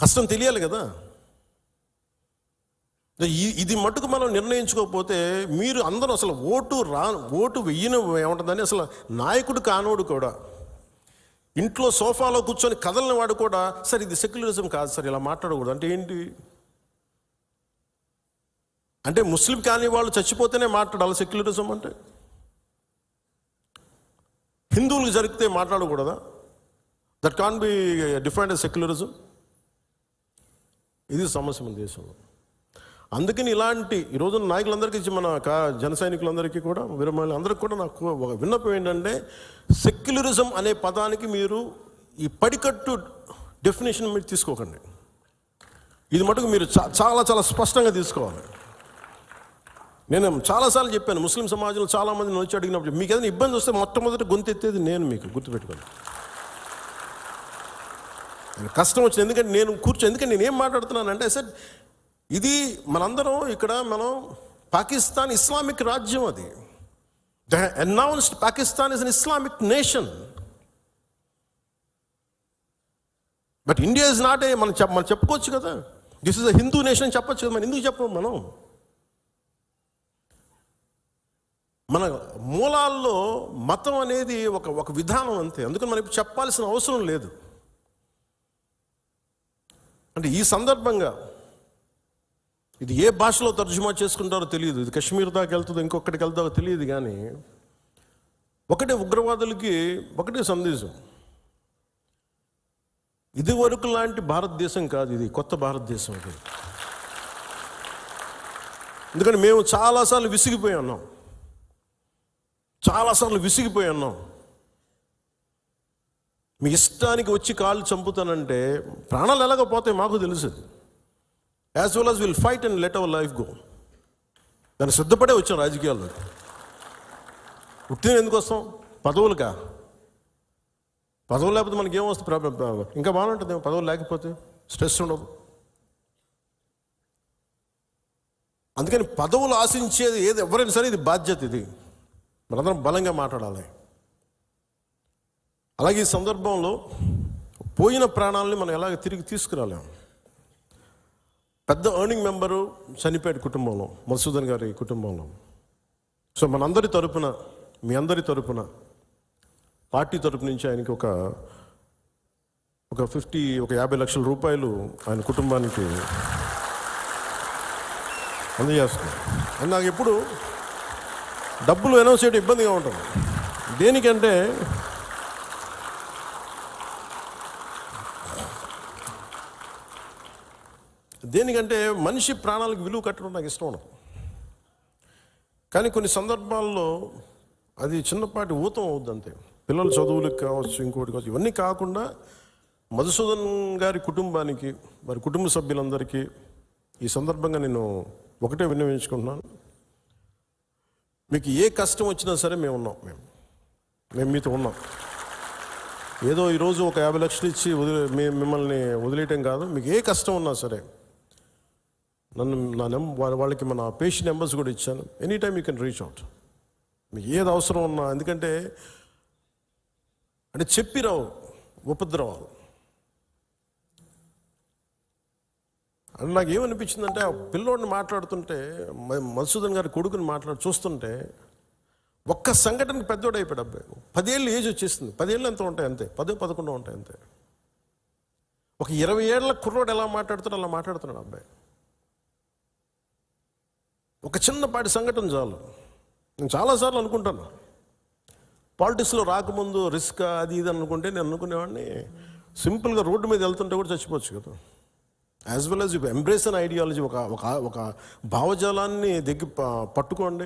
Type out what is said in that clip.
కష్టం తెలియాలి కదా. ఈ- ఇది మటుకు మనం నిర్ణయించుకోకపోతే మీరు అందరూ అసలు ఓటు రా ఓటు వెయ్యిన ఏముంటుందని అసలు నాయకుడు కానోడు కూడా. ఇంట్లో సోఫాలో కూర్చొని కదలని వాడు కూడా సార్ ఇది సెక్యులరిజం కాదు సార్ ఇలా మాట్లాడకూడదు. అంటే ఏంటి? అంటే ముస్లిం కాని వాళ్ళు చచ్చిపోతేనే మాట్లాడాలి సెక్యులరిజం అంటే. హిందువులకు జరిగితే మాట్లాడకూడదా? That can be different secularism. ఇది సమస్య మన దేశంలో. అందుకని ఇలాంటి ఈ రోజున నాయకులందరికీ మన కా జన సైనికులందరికీ కూడా విరమణలు అందరికీ కూడా నాకు ఒక విన్నపం ఏంటంటే సెక్యులరిజం అనే పదానికి మీరు ఈ పడికట్టు డెఫినేషన్ మీరు తీసుకోకండి. ఇది మటుకు మీరు చా- చాలా చాలా స్పష్టంగా తీసుకోవాలి. నేను చాలాసార్లు చెప్పాను ముస్లిం సమాజంలో చాలామంది వచ్చి అడిగినప్పుడు మీకు ఏదైనా ఇబ్బంది వస్తే మొట్టమొదటి గొంతెత్తేది నేను మీకు గుర్తుపెట్టుకోండి. కష్టం వచ్చింది. ఎందుకంటే నేను కూర్చో ఎందుకంటే నేను ఏం మాట్లాడుతున్నానంటే సార్ ఇది మనందరం ఇక్కడ మనం పాకిస్తాన్ ఇస్లామిక్ రాజ్యం అది. The announced Pakistan is an Islamic nation but India is not a మనం చెప్ మనం చెప్పుకోవచ్చు కదా. This is a Hindu nation చెప్పొచ్చు కదా. మనం ఎందుకు చెప్పము మనం? మన మూలాల్లో మతం అనేది ఒక ఒక విధానం అంతే. అందుకని మనం చెప్పాల్సిన అవసరం లేదు. అంటే ఈ సందర్భంగా ఇది ఏ భాషలో తర్జుమా చేసుకుంటారో తెలియదు. ఇది కశ్మీర్ దాకా వెళ్తుందో ఇంకొకటికి వెళ్తుందో తెలియదు కానీ ఒకటే ఉగ్రవాదులకి ఒకటే సందేశం. ఇది వరకు లాంటి భారతదేశం కాదు ఇది కొత్త భారతదేశం ఇది ఎందుకంటే మేము చాలాసార్లు విసిగిపోయి ఉన్నాం. చాలాసార్లు విసిగిపోయి ఉన్నాం. మీ ఇష్టానికి వచ్చి కాళ్ళు చంపుతానంటే ప్రాణాలు ఎలాగ పోతాయి మాకు తెలుసు. As well as will fight and let our life go దాన్ని సిద్ధపడే వచ్చాం రాజకీయాల్లో. ఉట్టిన ఎందుకు వస్తాం? పదవులుగా. పదవులు లేకపోతే మనకి ఏమొస్తుంది ప్రాబ్లం? ఇంకా బాగుంటుంది పదవులు లేకపోతే స్ట్రెస్ ఉండదు. అందుకని పదవులు ఆశించేది ఏది? ఎవరైనా సరే ఇది బాధ్యత ఇది. మనందరం బలంగా మాట్లాడాలి. అలాగే ఈ సందర్భంలో పోయిన ప్రాణాలని మనం ఎలాగ తిరిగి తీసుకురాలేము పెద్ద ఎర్నింగ్ మెంబరు చనిపోయాడు కుటుంబంలో మధుసూదన్ గారి కుటుంబంలో. సో మనందరి తరపున మీ అందరి తరపున పార్టీ తరపు నుంచి ఆయనకి ఒక ఒక ఫిఫ్టీ ఒక యాభై లక్షల రూపాయలు ఆయన కుటుంబానికి అందజేస్తున్నాం. నాకు ఎప్పుడు డబ్బులు అనౌన్స్ చేయడం ఇబ్బందిగా ఉంటుంది. దేనికంటే దేనికంటే మనిషి ప్రాణాలకు విలువ కట్టడం నాకు ఇష్టం ఉండదు. కానీ కొన్ని సందర్భాల్లో అది చిన్నపాటి ఊతం అవుద్ది అంతే పిల్లల చదువులకు కావచ్చు ఇంకోటి కావచ్చు ఇవన్నీ కాకుండా మధుసూదన్ గారి కుటుంబానికి వారి కుటుంబ సభ్యులందరికీ ఈ సందర్భంగా నేను ఒకటే విన్నవించుకుంటున్నాను. మీకు ఏ కష్టం వచ్చినా సరే మేము ఉన్నాం మేము. మేము మీతో ఉన్నాం. ఏదో ఈరోజు ఒక యాభై లక్షలు ఇచ్చి వదిలే మిమ్మల్ని వదిలేయటం కాదు. మీకు ఏ కష్టం ఉన్నా సరే నన్ను నా నెం వాళ్ళకి మన పేషెంట్ నెంబర్స్ కూడా ఇచ్చాను. Any time you can reach out మీకు ఏది అవసరం ఉన్నా ఎందుకంటే అంటే చెప్పిరావు ఉపద్రవాలు. అండ్ నాకు ఏమనిపించిందంటే ఆ పిల్లోడిని మాట్లాడుతుంటే మ- మధుసూదన్ గారి కొడుకుని మాట్లాడు చూస్తుంటే ఒక్క సంఘటన పెద్దోడు అయిపోయాడు అబ్బాయి. పదేళ్ళు ఏజ్ వచ్చేసింది. పదేళ్ళు ఎంత ఉంటాయి అంతే. పదే పదకొండు ఉంటాయి అంతే. ఒక ఇరవై ఏళ్ళ కుర్రోడు ఎలా మాట్లాడుతున్నాడు అలా మాట్లాడుతున్నాడు అబ్బాయి. ఒక చిన్నపాటి సంఘటన చాలు. నేను చాలాసార్లు అనుకుంటాను. పాలిటిక్స్లో రాకముందు రిస్క్ అది ఇది అనుకుంటే నేను అనుకునేవాడిని. సింపుల్గా రోడ్డు మీద వెళ్తుంటే కూడా చచ్చిపోవచ్చు కదా. As well as embrace an ideology ఒక ఒక ఒక భావజాలాన్ని దగ్గర ప- పట్టుకోండి.